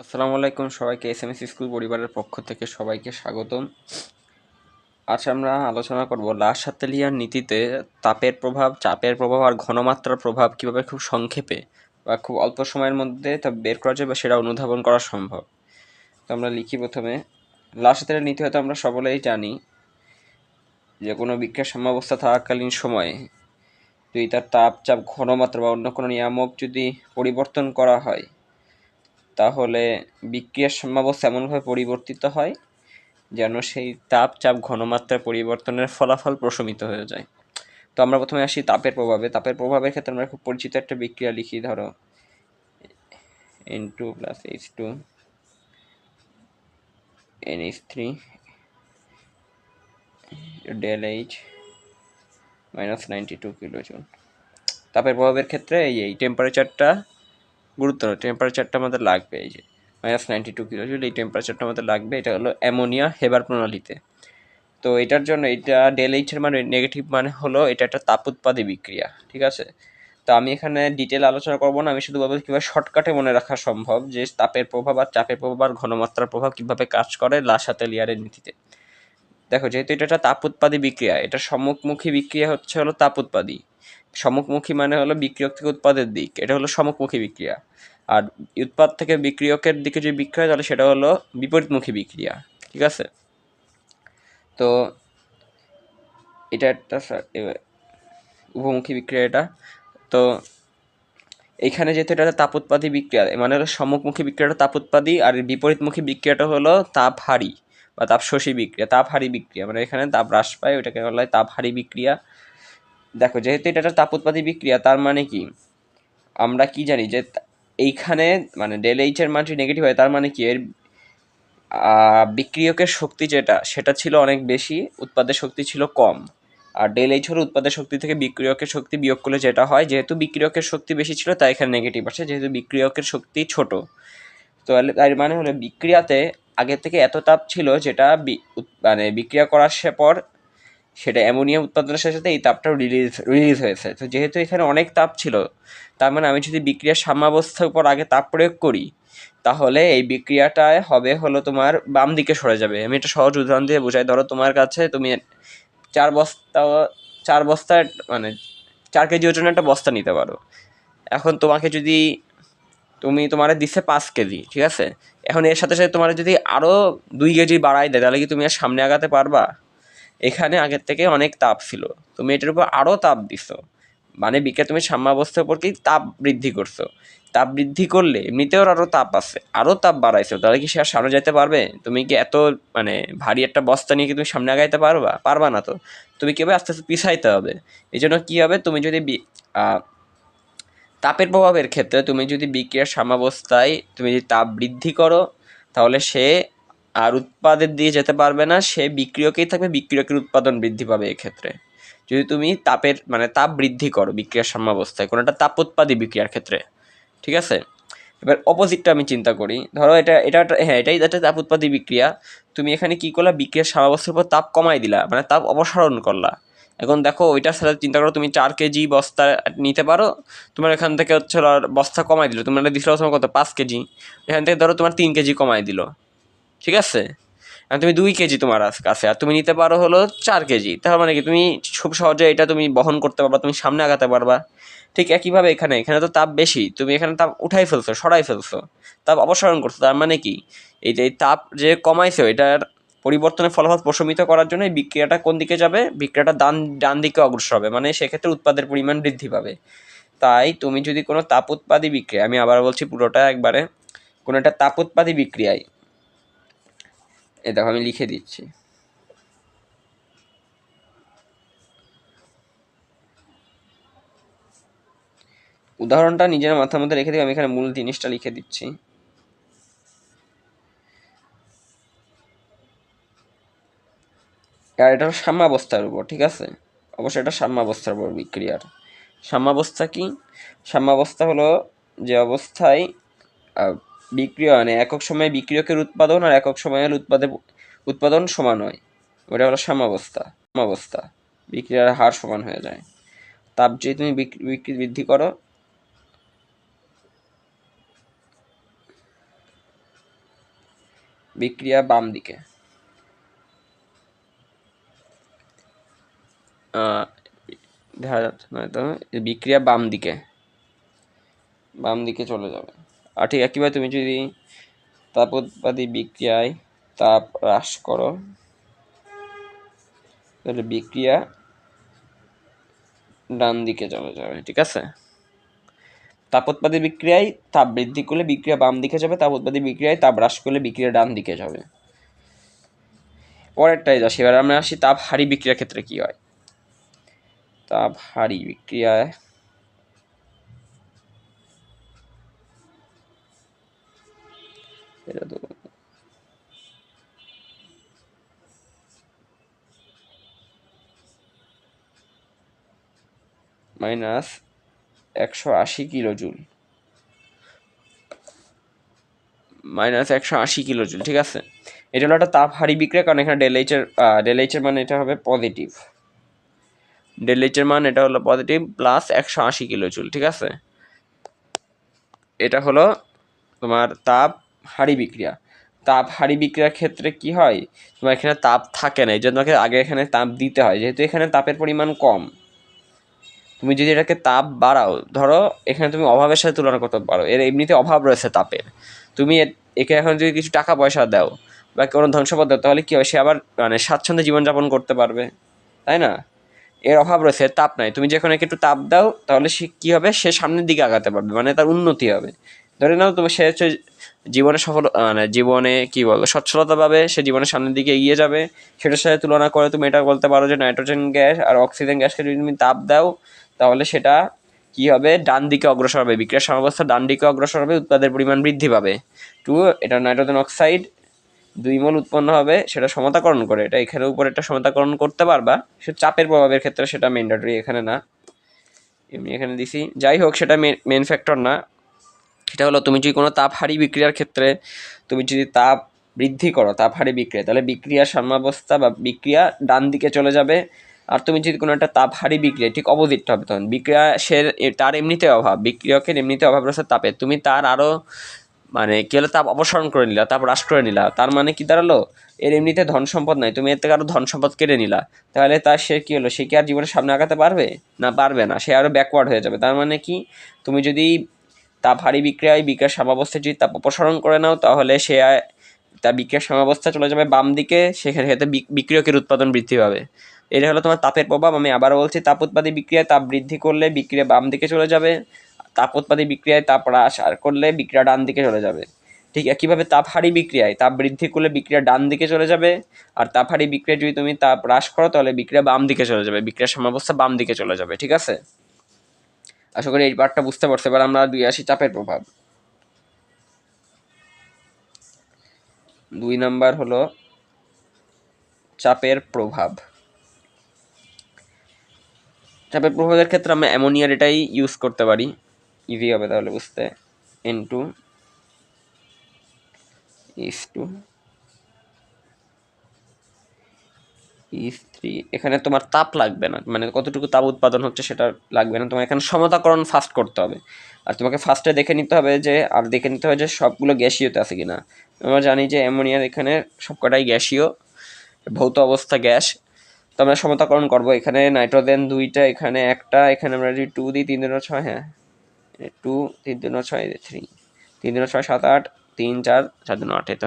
আসসালামু আলাইকুম সবাইকে এস এম এস স্কুল পরিবারের পক্ষ থেকে সবাইকে স্বাগতম। আজ আমরা আলোচনা করব লাসাতেলিয়ার নীতিতে তাপের প্রভাব, চাপের প্রভাব আর ঘনমাত্রার প্রভাব কীভাবে খুব সংক্ষেপে বা খুব অল্প সময়ের মধ্যে তা বের করা যায় বা সেটা অনুধাবন করা সম্ভব। তো আমরা লিখি প্রথমে লাসাতেলিয়ার নীতি হয়তো আমরা সকলেই জানি যে কোনো বিক্রিয়ার সাম্যাবস্থা থাকাকালীন সময়ে যদি তার তাপ চাপ ঘনমাত্রা বা অন্য কোনো নিয়ামক যদি পরিবর্তন করা হয়, তাহলে বিক্রিয়ার সাম্যাবস্থা এমনভাবে পরিবর্তিত হয়, যেন সেই তাপ চাপ ঘনমাত্রার পরিবর্তনের ফলাফল প্রশমিত হয়ে যায়। তো আমরা প্রথমে আসি তাপের প্রভাবে। তাপের প্রভাবের ক্ষেত্রে আমরা খুব পরিচিত একটা বিক্রিয়া লিখি, ধরো N two plus H two N H three del H minus ninety two kilojoule তাপের প্রভাবের ক্ষেত্রে এই এই টেম্পারেচারটা গুরুত্ব টেম্পারেচারটা আমাদের লাগবে এই যে মাইনাস নাইনটি টু কিলোজুল এই টেম্পারেচারটা আমাদের লাগবে, এটা হলো অ্যামোনিয়া হেবার প্রণালীতে। তো এটার জন্য এটা ডেল এইচের মানে নেগেটিভ মানে হলো এটা একটা তাপ উৎপাদী বিক্রিয়া, ঠিক আছে? তো আমি এখানে ডিটেল আলোচনা করব না, আমি শুধু বলব কীভাবে শর্টকাটে মনে রাখা সম্ভব যে তাপের প্রভাব আর চাপের প্রভাব আর ঘনমাত্রার প্রভাব কীভাবে কাজ করে লাসাতে লিয়ারের নীতিতে। দেখো, যেহেতু এটা একটা তাপ উৎপাদী বিক্রিয়া, এটা সম্মুখমুখী বিক্রিয়া হচ্ছে হলো তাপ উৎপাদী সম্মুখমুখী মানে হলো বিক্রিয়ক থেকে উৎপাদের দিক, এটা হলো সম্মুখমুখী বিক্রিয়া। আর উৎপাদ থেকে বিক্রিয়কের দিকে যে বিক্রিয়া তাহলে সেটা হলো বিপরীতমুখী বিক্রিয়া, ঠিক আছে? তো এটা একটা উপমুখী বিক্রিয়া এটা। তো এখানে যেহেতু এটা তাপ তাপোৎপাদী বিক্রিয়া মানে হলো সম্মুখমুখী বিক্রিয়াটা তাপ তাপোৎপাদী আর বিপরীতমুখী বিক্রিয়াটা হলো তাপ হারি বা তাপ শোষী বিক্রিয়া, তাপ হারি বিক্রিয়া মানে এখানে তাপ হ্রাস পায়, ওইটাকে বলা হয় তাপ হারি বিক্রিয়া। দেখো, যেহেতু এটা একটা তাপ তাপোৎপাদী বিক্রিয়া, তার মানে কি? আমরা কি জানি যে এইখানে মানে ডেল এইচের মানটি নেগেটিভ হয়, তার মানে কি? এর বিক্রিয়কের শক্তি যেটা, সেটা ছিল অনেক বেশি, উৎপাদের শক্তি ছিল কম। আর ডেল এইচ হলো উৎপাদের শক্তি থেকে বিক্রিয়কের শক্তি বিয়োগ করলে যেটা হয়, যেহেতু বিক্রিয়কের শক্তি বেশি ছিল, তাই এখানে নেগেটিভ আসে, যেহেতু বিক্রিয়কের শক্তি ছোট। তো তার মানে হলো বিক্রিয়াতে আগে থেকে এত তাপ ছিল যেটা মানে বিক্রিয়া করার পর সেটা অ্যামোনিয়া উৎপাদনের সাথে সাথে এই তাপটাও রিলিজ রিলিজ হয়েছে। তো যেহেতু এখানে অনেক তাপ ছিল, তার মানে আমি যদি বিক্রিয়ার সাম্যাবস্থার উপর আগে তাপ প্রয়োগ করি, তাহলে এই বিক্রিয়াটায় হবে হলো তোমার বাম দিকে সরে যাবে। আমি একটা সহজ উদাহরণ দিয়ে বোঝাই। ধরো তোমার কাছে তুমি চার বস্তা চার বস্তা মানে চার কেজি ওজনের একটা বস্তা নিতে পারো। এখন তোমাকে যদি তুমি তোমার দিচ্ছে পাঁচ কেজি, ঠিক আছে? এখন এর সাথে সাথে তোমার যদি আরও দুই কেজি বাড়াই দেয়, তাহলে কি তুমি আর সামনে আগাতে পারবা? এখানে আগের থেকে অনেক তাপ ছিল। তুমি এটার উপর আরও তাপ দিছো। মানে বিকে, তুমি সাম্যাবস্থার উপর কি তাপ বৃদ্ধি করছ? তাপ বৃদ্ধি করলে এমনিতেও আরও তাপ আছে আরও তাপ বাড়াইছো। তাহলে কি সে আর সামনে যাইতে পারবে? তুমি কি এত মানে ভারী একটা বস্তা নিয়ে কি তুমি সামনে আগাইতে পারবা? পারবা না তো। তুমি কীভাবে আস্তে আস্তে পিছাইতে হবে? এই জন্য কী হবে? তুমি যদি তাপের প্রভাবের ক্ষেত্রে তুমি যদি বিক্রিয়ার সাম্যাবস্থায় তুমি যদি তাপ বৃদ্ধি করো, তাহলে সে আর উৎপাদের দিয়ে যেতে পারবে না, সে বিক্রিয়কেই থাকবে, বিক্রিয়কের উৎপাদন বৃদ্ধি পাবে এক্ষেত্রে। যদি তুমি তাপের মানে তাপ বৃদ্ধি করো বিক্রিয়ার সাম্যাবস্থায়, কোনো একটা তাপ উৎপাদী বিক্রিয়ার ক্ষেত্রে, ঠিক আছে? এবার অপোজিটটা আমি চিন্তা করি। ধরো এটা এটা হ্যাঁ এটাই একটা তাপ উৎপাদী বিক্রিয়া। তুমি এখানে কী করলা? বিক্রিয়ার সাম্যাবস্থার উপর তাপ কমাই দিলা মানে তাপ অপসারণ করলা। এখন দেখো, ওইটার সাথে চিন্তা করো, তুমি চার কেজি বস্তা নিতে পারো, তোমার এখান থেকে হচ্ছে বস্তা কমাই দিল, তোমার দিছিল তোমার কত পাঁচ কেজি। এখান থেকে ধরো তোমার তিন কেজি কমাই দিল, ঠিক আছে? এখন তুমি দুই কেজি তোমার কাছে, আর তুমি নিতে পারো হলো চার কেজি। তার মানে কি, তুমি খুব সহজে এটা তুমি বহন করতে পারবা, তুমি সামনে আগাতে পারবা। ঠিক একইভাবে এখানে এখানে তো তাপ বেশি, তুমি এখানে তাপ উঠাই ফেলছো, সরাই ফেলছো, তাপ অপসারণ করছ, তার মানে কি, এই যে তাপ যে কমাইছো, এটার পরিবর্তনের ফলাফল প্রশমিত করার জন্য এই বিক্রিয়াটা কোন দিকে যাবে? বিক্রিয়াটা ডান ডান দিকে অগ্রসর হবে। মানে সেক্ষেত্রে উৎপাদের পরিমাণ বৃদ্ধি পাবে। তাই তুমি যদি কোনো তাপ উৎপাদী বিক্রিয়া, আমি আবার বলছি পুরোটা একবারে, কোনো একটা তাপ উৎপাদী বিক্রিয়ায়, এ দেখো আমি লিখে দিচ্ছি। উদাহরণটা নিজের মাথার মধ্যে রেখে দিই আমি এখানে মূল জিনিসটা লিখে দিচ্ছি। আর এটা সাম্যাবস্থার উপর, ঠিক আছে? অবশ্যই এটা সাম্যাবস্থার উপর বিক্রিয়ার। সাম্যাবস্থা কি? সাম্যাবস্থা হলো যে অবস্থায় বিক্রিয়া মানে একক সময়ে বিক্রিয়কের উৎপাদন আর একক সময়ের উৎপাদে, উৎপাদন সমান হয়। ওটা হলো সাম্যাবস্থা সাম্যাবস্থা। বিক্রিয়ার হার সমান হয়ে যায়। তাপ যদি তুমি বিক্রি বিক্রি বৃদ্ধি করো, বিক্রিয়া বাম দিকে। দেখা যাচ্ছে না তো বিক্রিয়া বাম দিকে। বাম দিকে চলে যাবে। আর ঠিক একইভাবে তুমি যদি তাপোৎপাদী বিক্রিয়ায় তাপ হ্রাস করো, তাহলে বিক্রিয়া ডান দিকে চলে যাবে, ঠিক আছে? তাপোৎপাদী বিক্রিয়ায় তাপ বৃদ্ধি করলে বিক্রিয়া বাম দিকে যাবে, তাপোৎপাদী বিক্রিয়ায় তাপ হ্রাস করলে বিক্রিয়া ডান দিকে যাবে। পরেরটাই যাচ্ছি, এবার আমরা আসি তাপ হারি বিক্রিয়ার ক্ষেত্রে কি হয়? তাপ হারি বিক্রিয়ায় তো মাইনাস একশো আশি কিলো জুল। মাইনাস একশো আশি কিলো জুল, ঠিক আছে? এটা হলো একটা তাপ হারি বিক্রিয়া, কারণ এখানে ডেল এইচের মানে এটা হবে পজিটিভ ডেল এইচের মান, এটা হলো পজিটিভ প্লাস একশো আশি কিলো জুল ঠিক আছে? এটা হলো তোমার তাপ হাড়ি বিক্রিয়া। তাপ হাড়ি বিক্রিয়ার ক্ষেত্রে কি হয়? তোমার এখানে তাপ থাকে না এই জন্য তোমাকে আগে এখানে তাপ দিতে হয়, যেহেতু এখানে তাপের পরিমাণ কম। তুমি যদি এটাকে তাপ বাড়াও, ধরো এখানে তুমি অভাবের সাথে তুলনা করতে পারো, এর এমনিতে অভাব রয়েছে তাপের। তুমি একে এখন যদি কিছু টাকা পয়সা দাও, বা কোনো ধ্বংসপদ দাও, তাহলে কী হয়? সে আবার মানে স্বাচ্ছন্দ্যে জীবনযাপন করতে পারবে, তাই না? এর অভাব রয়েছে তাপ নাই। তুমি যখন একে একটু তাপ দাও, তাহলে সে কী হবে? সে সামনের দিকে আগাতে পারবে মানে তার উন্নতি হবে। ধরে নাও তুমি, সে হচ্ছে জীবনে সফল মানে জীবনে কি বলব সচ্ছলতা পাবে সে জীবনের সামনের দিকে এগিয়ে যাবে। সেটার সাথে তুলনা করে তুমি এটা বলতে পারো যে নাইট্রোজেন গ্যাস আর অক্সিজেন গ্যাসকে যদি তুমি তাপ দাও, তাহলে সেটা কি হবে? ডান দিকে অগ্রসর হবে। বিক্রিয়ার সমাবস্থা ডান দিকে অগ্রসর হবে, উৎপাদের পরিমাণ বৃদ্ধি পাবে। টু এটা নাইট্রোজেন অক্সাইড দুই মোল উৎপন্ন হবে, সেটা সমতাকরণ করে। এটা এখানে উপরে একটা সমতাকরণ করতে পারবা। সে চাপের প্রভাবের ক্ষেত্রে সেটা ম্যান্ডেটরি এখানে না। এমনি এখানে দিছি। যাই হোক, সেটা মেন ফ্যাক্টর না। সেটা হলো তুমি যদি কোনো তাপ হারি বিক্রিয়ার ক্ষেত্রে তুমি যদি তাপ বৃদ্ধি করো তাপ হারি বিক্রিয়া, তাহলে বিক্রিয়ার সাম্যাবস্থা বা বিক্রিয়া ডান দিকে চলে যাবে। আর তুমি যদি কোনো একটা তাপ হারি বিক্রিয়া, ঠিক অপোজিটটা হবে তখন। বিক্রিয়া সে, তার এমনিতে অভাব, বিক্রিয়কের এমনিতে অভাব রয়েছে তাপের। তুমি তার আরও মানে কি হলো? তাপ অপসারণ করে নিলা তাপ হ্রাস করে নিলা। তার মানে কি দাঁড়াল? এর এমনিতে ধন সম্পদ নাই। তুমি এর থেকে আরও ধন সম্পদ কেড়ে নিলা। তাহলে তার সে কি হলো? সে কি আর জীবনের সামনে আগাতে পারবে? না পারবে না। সে আরও ব্যাকওয়ার্ড হয়ে যাবে। তার মানে কি? তুমি যদি তাপ হারি বিক্রিয়ায় বিক্রিয়ার সাম্যাবস্থায় যদি তাপ অপসারণ করে নাও, তাহলে সে তার বিক্রিয়ার সাম্যাবস্থা চলে যাবে বাম দিকে। সেখানে ক্ষেত্রে বিক- বিক্রিয়কের উৎপাদন বৃদ্ধি পাবে। এটা হলো তোমার তাপের প্রভাব। আমি আবার বলছি, তাপ উৎপাদী বিক্রিয়ায় তাপ বৃদ্ধি করলে বিক্রিয়া বাম দিকে চলে যাবে। তাপ উৎপাদী বিক্রিয়ায় তাপ হ্রাস আর করলে বিক্রিয়া ডান দিকে চলে যাবে। ঠিক একইভাবে তাপ হারি বিক্রিয়ায় তাপ বৃদ্ধি করলে বিক্রিয়া ডান দিকে চলে যাবে। আর তাপ হারি বিক্রিয়া যদি তুমি তাপ হ্রাস করো, তাহলে বিক্রিয়া বাম দিকে চলে যাবে। বিক্রিয়ার সাম্যাবস্থা বাম দিকে চলে যাবে। ঠিক আছে? আশা করি এই পার্টটা বুঝতে পারছ। এবার আমরা দুই আসি চাপের প্রভাব। দুই নাম্বার হলো চাপের প্রভাব। চাপের প্রভাবের ক্ষেত্রে আমরা অ্যামোনিয়ার এটাই ইউজ করতে পারি। ইজি হবে তাহলে বুঝতে N two is two is three এখানে তোমার তাপ লাগবে না মানে কতটুকু তাপ উৎপাদন হচ্ছে সেটা লাগবে না। তোমার এখানে সমতাকরণ ফাস্ট করতে হবে। আর তোমাকে ফার্স্টে দেখে নিতে হবে যে, আর দেখে নিতে হবে যে সবগুলো গ্যাসীয়তে আছে কিনা। আমরা জানি যে অ্যামোনিয়ার এখানে সবকটাই গ্যাসীয়, ভৌত অবস্থা গ্যাস। তো আমরা সমতাকরণ করব। এখানে নাইট্রোজেন দুইটা, এখানে একটা, এখানে আমরা যদি টু দিই, তিন দিন ছয় হ্যাঁ। টু তিন দিন ছয় থ্রি তিন দিন ছয় সাত আট, তিন চার চার দিন আটে তো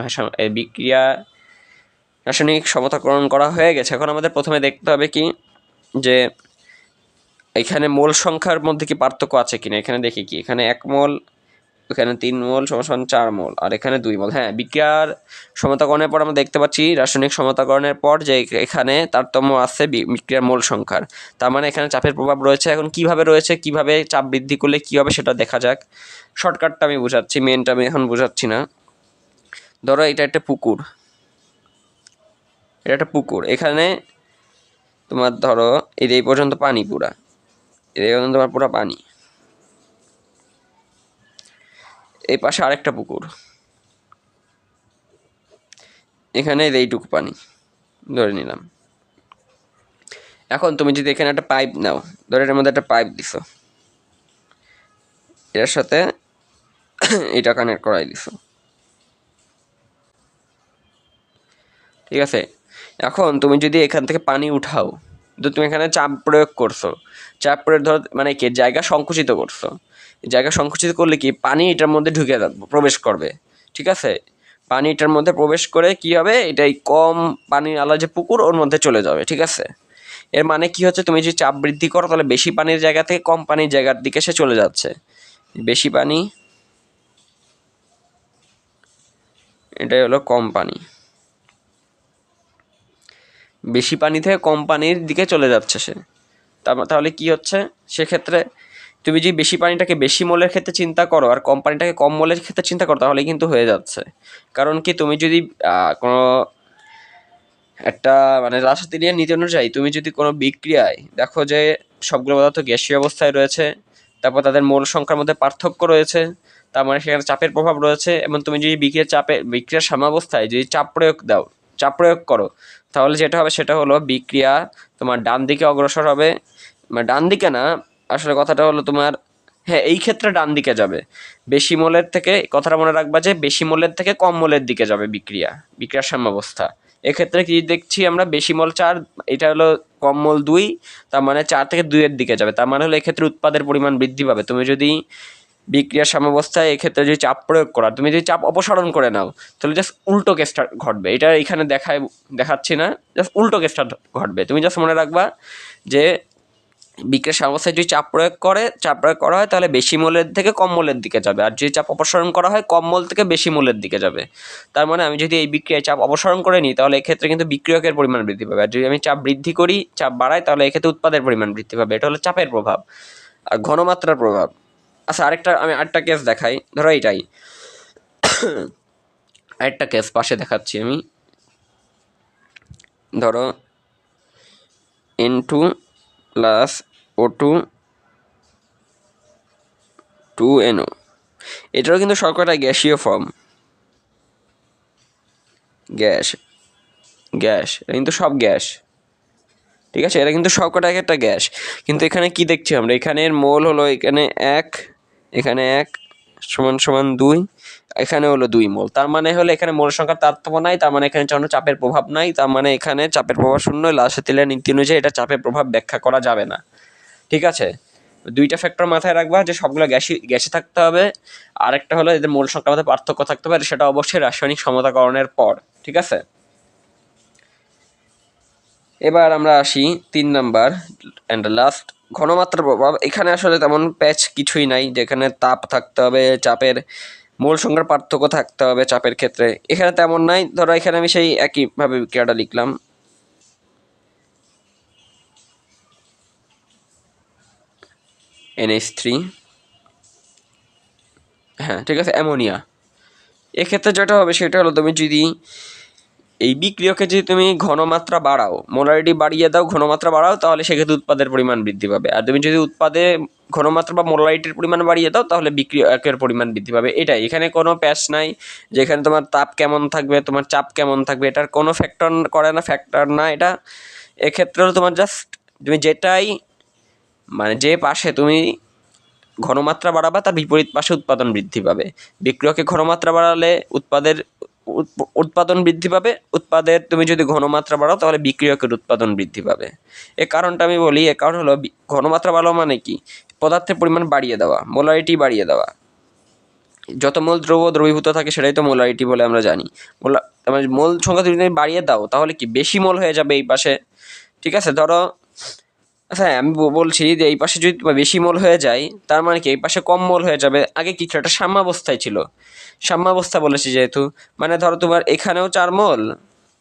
বিক্রিয়া রাসায়নিক সমতাকরণ করা হয়ে গেছে। এখন আমাদের প্রথমে দেখতে হবে কি, যে এখানে মোল সংখ্যার মধ্যে কি পার্থক্য আছে কিনা। এখানে দেখি কি, এখানে এক মোল এখানে তিন মোল সমান চার মোল, আর এখানে দুই মোল। হ্যাঁ বিক্রিয়ার সমতাকরণের পর আমরা দেখতে পাচ্ছি, রাসায়নিক সমতাকরণের পর যে এখানে তারতম্য আছে বিক্রিয়ার মোল সংখ্যার। তার মানে এখানে চাপের প্রভাব রয়েছে। এখন কীভাবে রয়েছে, কীভাবে চাপ বৃদ্ধি করলে কী হবে সেটা দেখা যাক। শর্টকাটটা আমি বোঝাচ্ছি মেনটা আমি এখন বোঝাচ্ছি না। ধরো এটা একটা পুকুর। এটা একটা পুকুর। এখানে তোমার ধরো এই পর্যন্ত পানি পুরা। এই পর্যন্ত তোমার পুরা পানি। এই পাশে আরেকটা পুকুর। এখানে এইটুকু পানি, ধরে নিলাম। এখন তুমি যদি এখানে একটা পাইপ নাও, ধরো এটার মধ্যে একটা পাইপ দিছো, এটার সাথে এটা কানেক্ট করাই দিছো। ঠিক আছে? এখন তুমি যদি এখান থেকে পানি উঠাও তো তুমি এখানে চাপ প্রয়োগ করছ। চাপ প্রয়োগ ধর মানে কি, জায়গা সংকুচিত করছ। জায়গা সংকুচিত করলে কি, পানি এটার মধ্যে ঢুকে প্রবেশ করবে, ঠিক আছে? পানি এটার মধ্যে প্রবেশ করে কি হবে, এটাই কম পানির আলা যে পুকুর, ওর মধ্যে চলে যাবে, ঠিক আছে? এর মানে কি হচ্ছে, তুমি যদি চাপ বৃদ্ধি করো, তাহলে বেশি পানির জায়গা থেকে কম পানির জায়গার দিকে সে চলে যাচ্ছে। বেশি পানি, এটাই হলো কম পানি। বেশি পানি থেকে কম পানির দিকে চলে যাচ্ছে সে। তাহলে কি হচ্ছে? সেক্ষেত্রে তুমি যদি বেশি পানিটাকে বেশি মোলের ক্ষেত্রে চিন্তা করো আর কম পানিটাকে কম মোলের ক্ষেত্রে চিন্তা করো তাহলে কিন্তু হয়ে যাচ্ছে। কারণ কি তুমি যদি কোনো একটা মানে রাসায়নিক নীতি অনুযায়ী তুমি যদি কোনো বিক্রিয়ায় দেখো যে সবগুলো পদার্থ গ্যাসীয় অবস্থায় রয়েছে, তারপর তাদের মোল সংখ্যার মধ্যে পার্থক্য রয়েছে, তার মানে সেখানে চাপের প্রভাব রয়েছে, এবং তুমি যদি বিক্রিয়ার চাপে, বিক্রিয়ার সাম্যাবস্থায় যদি চাপ প্রয়োগ দাও চাপ প্রয়োগ করো। তাহলে যেটা হবে সেটা হলো বিক্রিয়া তোমার ডান দিকে অগ্রসর হবে। মানে ডান দিকে না, আসলে কথাটা হলো তোমার হ্যাঁ এই ক্ষেত্রে ডান দিকে যাবে। বেশি মোলের থেকে, কথাটা মনে রাখবা যে বেশি মোলের থেকে কম মোলের দিকে যাবে বিক্রিয়া, বিক্রিয়ার সাম্যাবস্থা। এক্ষেত্রে কি দেখছি আমরা বেশি মোল চার, এটা হলো কম মোল দুই, তার মানে চার থেকে দুইয়ের দিকে যাবে। তার মানে হলো এক্ষেত্রে উৎপাদের পরিমাণ বৃদ্ধি পাবে। তুমি যদি বিক্রিয়ার সাম্যাবস্থায় এক্ষেত্রে যদি চাপ প্রয়োগ করা, তুমি যদি চাপ অপসারণ করে নাও, তাহলে জাস্ট উল্টো কেসটা ঘটবে। এটা এখানে দেখায়, দেখাচ্ছি না জাস্ট উল্টো কেসটা ঘটবে। তুমি জাস্ট মনে রাখবা যে বিক্রিয়ার সাম্যাবস্থায় যদি চাপ প্রয়োগ করে, চাপ প্রয়োগ করা হয়, তাহলে বেশি মোলের থেকে কম মোলের দিকে যাবে। আর যদি চাপ অপসারণ করা হয়, কম মোল থেকে বেশি মোলের দিকে যাবে। তার মানে আমি যদি এই বিক্রিয়ায় চাপ অপসারণ করে নিই, তাহলে এক্ষেত্রে কিন্তু বিক্রিয়কের পরিমাণ বৃদ্ধি পাবে। আর যদি আমি চাপ বৃদ্ধি করি, চাপ বাড়াই, তাহলে এক্ষেত্রে উৎপাদের পরিমাণ বৃদ্ধি পাবে। এটা হলো চাপের প্রভাব আর ঘনমাত্রার প্রভাব। আচ্ছা আরেকটা, আমি আরেকটা কেস দেখাই। ধরো এইটাই। আরেকটা কেস পাশে দেখাচ্ছি আমি। ধরো N two plus O two two NO এটারও কিন্তু সবকটা গ্যাসীয় ফর্ম গ্যাস গ্যাস, এটা কিন্তু সব গ্যাস। ঠিক আছে? এটা কিন্তু সবকটা এক একটা গ্যাস। কিন্তু এখানে কি দেখছি আমরা? এখানের মোল হলো এখানে এক এখানে এক, সমান সমান দুই, এখানে হলো দুই মোল। তার মানে হলো এখানে মোল সংখ্যার তারতম্য নাই, তার মানে এখানে কোনো চাপের প্রভাব নাই, তার মানে এখানে চাপের প্রভাব শূন্য লাসে তেলের নীতি অনুযায়ী এটা চাপের প্রভাব ব্যাখ্যা করা যাবে না। ঠিক আছে? দুইটা ফ্যাক্টর মাথায় রাখবা যে সবগুলো গ্যাসই, গ্যাসে থাকতে হবে। আরেকটা হলো এদের মোল সংখ্যার মধ্যে পার্থক্য থাকতে হবে সেটা অবশ্যই রাসায়নিক সমতাকরণের পর। ঠিক আছে? এবার আমরা আসি তিন নাম্বার অ্যান্ড লাস্ট ঘনমাত্রার প্রভাব। এখানে আসলে তেমন প্যাচ কিছুই নাই, যেখানে তাপ থাকতে হবে, চাপের মূল সংখ্যার পার্থক্য থাকতে হবে চাপের ক্ষেত্রে। এখানে তেমন নাই, ধরো এখানে আমি সেই একইভাবে বিক্রিয়াটা লিখলাম। এনএইচ থ্রি হ্যাঁ ঠিক আছে, অ্যামোনিয়া। এক্ষেত্রে যেটা হবে সেটা হলো তুমি যদি এই বিক্রিয়কে যদি তুমি ঘনমাত্রা বাড়াও মোলারিটি বাড়িয়ে দাও, ঘনমাত্রা বাড়াও, তাহলে সেক্ষেত্রে উৎপাদের পরিমাণ বৃদ্ধি পাবে। আর তুমি যদি উৎপাদে ঘনমাত্রা বা মোলারিটির পরিমাণ বাড়িয়ে দাও, তাহলে বিক্রিয়কের পরিমাণ বৃদ্ধি পাবে। এটাই, এখানে কোনো প্যাচ নাই, যেখানে তোমার তাপ কেমন থাকবে, তোমার চাপ কেমন থাকবে, এটার কোনো ফ্যাক্টর করে না ফ্যাক্টর না এটা। এক্ষেত্রেও তোমার জাস্ট তুমি যেটাই মানে যে পাশে তুমি ঘনমাত্রা বাড়াবা, তার বিপরীত পাশে উৎপাদন বৃদ্ধি পাবে। বিক্রিয়কে ঘনমাত্রা বাড়ালে উৎপাদের উৎপ- উৎপাদন বৃদ্ধি পাবে। উৎপাদের তুমি যদি ঘনমাত্রা বাড়াও, তাহলে বিক্রিয়কের উৎপাদন বৃদ্ধি পাবে। এ কারণটা আমি বলি, এ কারণ হলো ঘনমাত্রা বাড়ানো মানে কি? পদার্থের পরিমাণ বাড়িয়ে দেওয়া, মোলারিটি বাড়িয়ে দেওয়া। যত মূল দ্রব্য দ্রবীভূত থাকে, সেটাই তো মোলারিটি বলে আমরা জানি। মোলা মানে মোল সংখ্যা যদি তুমি বাড়িয়ে দাও, তাহলে কি বেশি মোল হয়ে যাবে এই পাশে? ঠিক আছে, ধরো হ্যাঁ আমি বলছি যে এই পাশে যদি বেশি মোল হয়ে যায়, তার মানে কি এই পাশে কম মোল হয়ে যাবে? আগে কি ছিল? একটা সাম্যাবস্থায় ছিল। সাম্যাবস্থা বলেছি যেহেতু। মানে ধরো তোমার এখানেও চার মোল,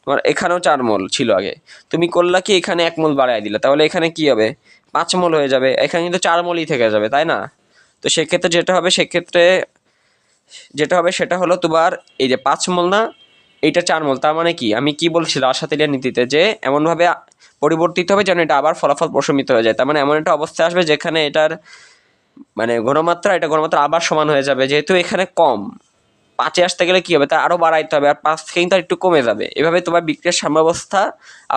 তোমার এখানেও চার মোল ছিল আগে। তুমি করলা কি এখানে এক মোল বাড়ায় দিলে? তাহলে এখানে কি হবে? পাঁচ মোল হয়ে যাবে। এখানে কিন্তু চার মোলই থেকে যাবে, তাই না? তো সেক্ষেত্রে যেটা হবে, সেক্ষেত্রে যেটা হবে, সেটা হলো তোমার এই যে পাঁচ মোল না এইটা চার মোল, তার মানে কি? আমি কি বলছি? রাসাতেলিয়া নীতিতে যে এমনভাবে পরিবর্তিত হবে যেন এটা আবার ফলাফল প্রশমিত হয়ে যায়। তার মানে এমন একটা অবস্থা আসবে যেখানে এটার মানে ঘনমাত্রা, এটা ঘনমাত্রা আবার সমান হয়ে যাবে। যেহেতু এখানে কম, পাঁচে আসতে গেলে কী হবে? তা আরও বাড়াইতে হবে আর পাঁচ থেকে কিন্তু একটু কমে যাবে। এভাবে তোমার বিক্রিয়ার সাম্যাবস্থা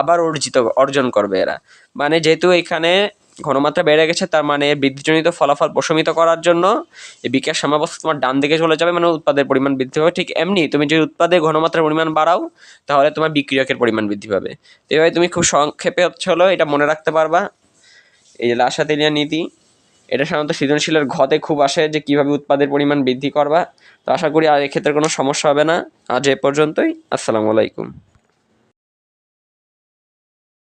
আবার অর্জিত, অর্জন করবে এরা। মানে যেহেতু এখানে ঘনমাত্রা বেড়ে গেছে, তার মানে বৃদ্ধিজনিত ফলাফল প্রশমিত করার জন্য এই বিকাশ সাম্যাবস্থা তোমার ডান দিকে চলে যাবে মানে উৎপাদের পরিমাণ বৃদ্ধি পাবে। ঠিক এমনি তুমি যদি উৎপাদে ঘনমাত্রার পরিমাণ বাড়াও, তাহলে তোমার বিক্রিয়কের পরিমাণ বৃদ্ধি পাবে। এভাবে তুমি খুব সংক্ষেপে হচ্ছে হলো এটা মনে রাখতে পারবা। এই যে লাসাতেলিয়া নীতি, এটা সাধারণত সৃজনশীলের ঘতে খুব আসে যে কীভাবে উৎপাদের পরিমাণ বৃদ্ধি করবা। তো আশা করি আর এক্ষেত্রে কোনো সমস্যা হবে না। আজ এ পর্যন্তই, আসসালামু আলাইকুম।